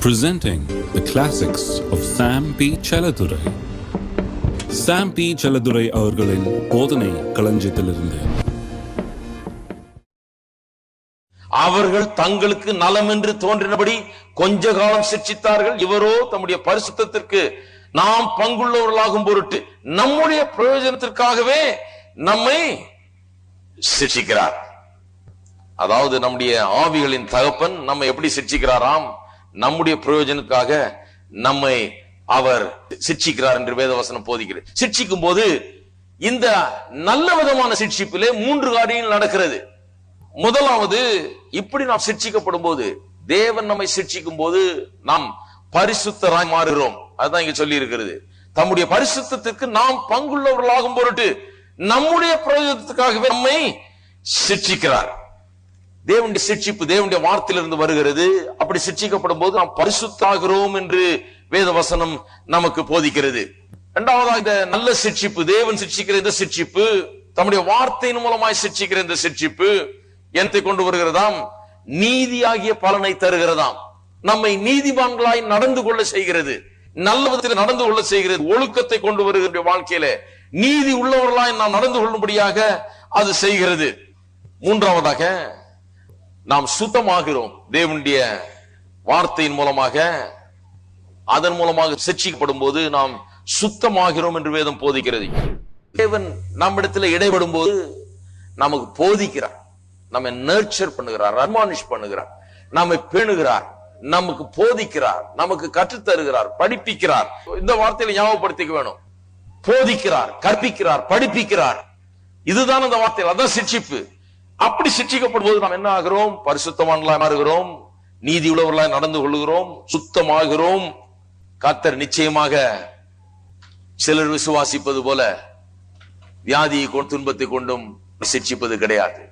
presenting the classics of Sam P. Chaladurai. Sam P Chelladurai அவர்களின் போதனை களஞ்சியத்திலிருந்து. அவர்கள் தங்களுக்கு நலம் என்று தோன்றினபடி கொஞ்ச காலம் சிக்ஷித்தார்கள் இவரோ தம்முடைய பரிசுத்திற்கு நாம் பங்குள்ளவர்களாகும் பொருட்டு நம்முடைய பிரயோஜனத்திற்காகவே நம்மை சிக்ஷிக்கிறார் அதாவது நம்முடைய ஆவிகளின் தகப்பன் நம்ம எப்படி சிக்ஷிக்கிறாராம் நம்முடைய பிரயோஜனத்துக்காக நம்மை அவர் சிக்ஷிக்கிறார் என்று வேதவசனம் போதிக்கிறது. சிக்ஷிக்கும் போது இந்த நல்ல விதமான சிக்ஷிப்பிலே மூன்று காரியங்கள் நடக்கிறது. முதலாவது இப்படி நாம் சிக்ஷிக்கப்படும் போது தேவன் நம்மை சிக்ஷிக்கும் போது நாம் பரிசுத்தராய் மாறுகிறோம். அதுதான் இங்க சொல்லி இருக்கிறது தம்முடைய பரிசுத்திற்கு நாம் பங்குள்ளவர்களாகும் பொருட்டு நம்முடைய பிரயோஜனத்துக்காகவே நம்மை சிக்ஷிக்கிறார். தேவனுடைய சிட்சிப்பு தேவனுடைய வார்த்தையிலிருந்து வருகிறது. அப்படி சிட்சிக்கப்படும் போது நாம் பரிசுத்தாகிறோம் என்று வேத வசனம் நமக்கு போதிக்கிறது. இரண்டாவதாக இந்த நல்ல சிட்சிப்பு தேவன் சிட்சிக்கிற இந்த சிட்சிப்பு தம்முடைய வார்த்தையின் மூலமாய் சிட்சிக்கிற இந்த சிட்சிப்பு என்னத்தை கொண்டு வருகிறதாம்? நீதியாகிய பலனை தருகிறதாம். நம்மை நீதிமான்களாய் நடந்து கொள்ள செய்கிறது. நல்ல விதத்தில் நடந்து கொள்ள செய்கிறது. ஒழுக்கத்தை கொண்டு வருகிற வாழ்க்கையில நீதி உள்ளவர்களாய் நாம் நடந்து கொள்ளும்படியாக அது செய்கிறது. மூன்றாவதாக நாம் சுத்தமாகிறோம். தேவனுடைய வார்த்தையின் மூலமாக அதன் மூலமாக சிக்ஷிக்கப்படும் போது நாம் சுத்தமாகிறோம் என்று வேதம் போதிக்கிறது. தேவன் நம்மிடத்தில் இடைபடும் போது நமக்கு போதிக்கிறார். நம்ம நர்ச்சர் பண்ணுகிறார் அட்மானிஷ் பண்ணுகிறார் நம்மை பேணுகிறார் நமக்கு போதிக்கிறார் நமக்கு கற்றுத் தருகிறார் படிப்பிக்கிறார். இந்த வார்த்தையில ஞாபகப்படுத்திக்க வேணும். போதிக்கிறார் கற்பிக்கிறார் படிப்பிக்கிறார். இதுதான் அந்த வார்த்தை அதான் சிக்ஷிப்பு அப்படி சிக்ஷிக்கப்படும்போது நாம் என்ன ஆகிறோம்? பரிசுத்தவான்களாய் மாறுகிறோம். நீதி உள்ளவர்களாய் நடந்து கொள்கிறோம் சுத்தமாகிறோம். கத்தர் நிச்சயமாக சிலர் விசுவாசிப்பது போல வியாதியை கொண்டு துன்பத்தை கொண்டும் சிக்ஷிப்பது கிடையாது.